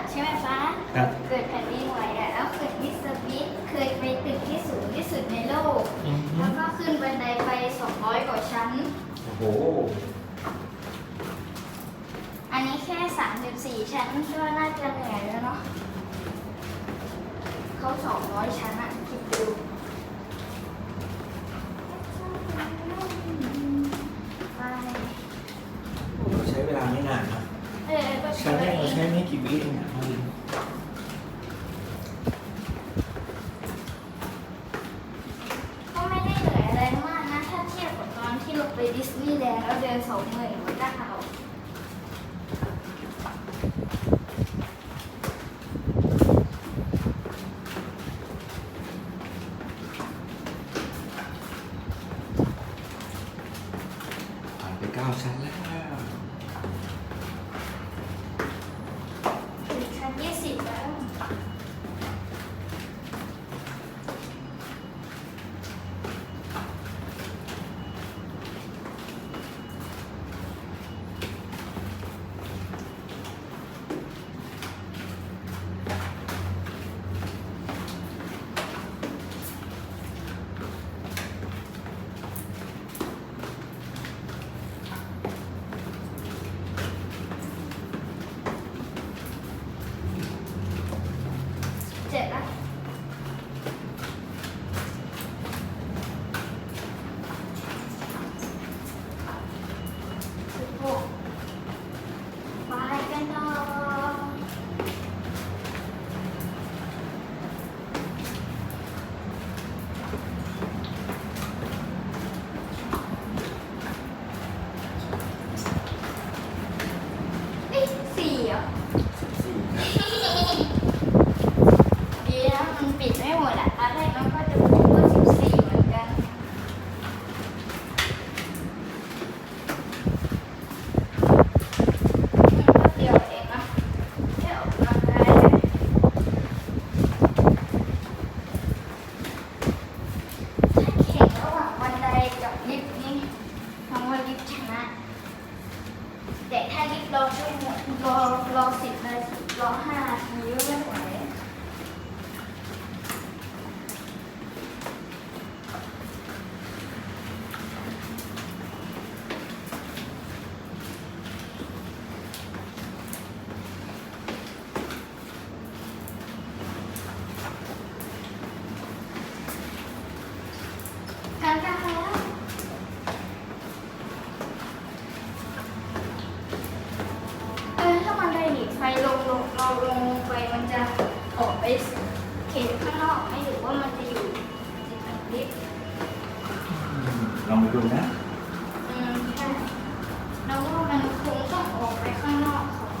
กใช่ไหมฟ้าครับ เกิดแผ่นดินไหวอะแล้วเกิดมิสเตอร์บิ๊กเคยไปตึกที่สูงที่สุดในโลก อือฮึแล้วก็ขึ้นบันไดไป 200 กว่าชั้น โอ้โห อันนี้แค่ 34 ชั้นก็น่าจะเหนื่อยแล้วเนาะเขา 200 ชั้นอะคิดดู ไป เราใช้เวลาไม่นานนะเออก็ชั้ ใช้นแรกเราใช้ไม่กี่วิเองอะเอาดิก็ไม่ได้เหนื่อยอะไรมากนะ ถ้าเทียบกับตอนที่เราไปดิสนีย์แลนด์แล้วเดินสองหมื่นกว่าก้าวผ่านไปเก้าชั้นแล้ว ถึงชั้นยี่สิบแล้ว เจ็ดละสิบหกไปกันต่อเอ้ยสี่เหรอ สี่ ดีแล้วมันปิดไม่หมดอะตอนแรกน้องก็จะบอกว่าสิบสี่เหมือนกันมันก็เดียวเองนะแค่ออกกำลังกายเลยถ้าแข่งระหว่างบันไดกับลิฟต์นี่น้องว่าลิฟต์ชนะ แต่ถ้าลิฟต์รอชั่วโมงรอรอสิบนาทีรอห้านาทีไม่หมดารกาแล้วเออถ้ามันได้หนีไฟลง ลงเราลงไปมันจะออกไปเขตข้างนอกไม่รู้ว่ามันจะอยู่ในลิฟต์ลองไปดูนะอืมใช่แล้ว่ามันคงต้องออกไปข้างนอกของ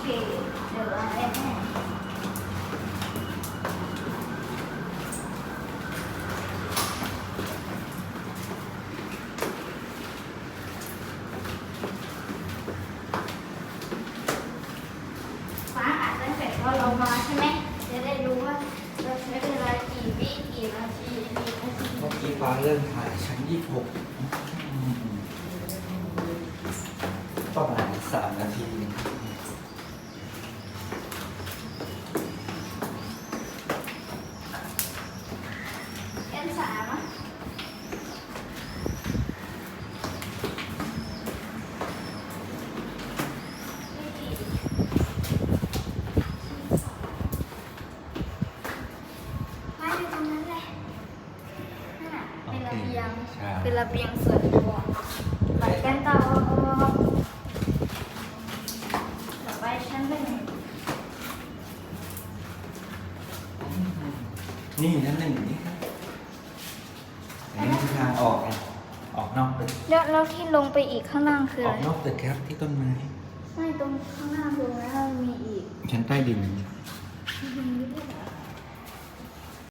เขตหรืออะไรแน่ฟ้าอาจจะเสร็จว่าเรา มาใช่ไหมจะได้รู้ว่าเราใช้เวลากี่วิกี่นาทีกี่นาทีเมื่อกี้ฟ้าเริ่มถ่ายชั้นยี่สิบหกประมาณสามนาที เอ็นสามอะไม่อยู่ตรงนั้นแหละนั่นน่ะเป็นระเบียง ใช่ เป็น ระเบียงส่วนตัวไปกันต่อต่อไปชั้นหนึ่งนี่ชั้นหนึ่งนี่อันนี้คือทางออกไงออกนอกตึกแล้วแล้วที่ลงไปอีกข้างล่างคือออะอกไรนอกตึกครับที่ต้นไม้ไม่ตรงข้างล่างตรงนั้นมันมีอีกชั้นใต้ดิน มีด้วยเหรอ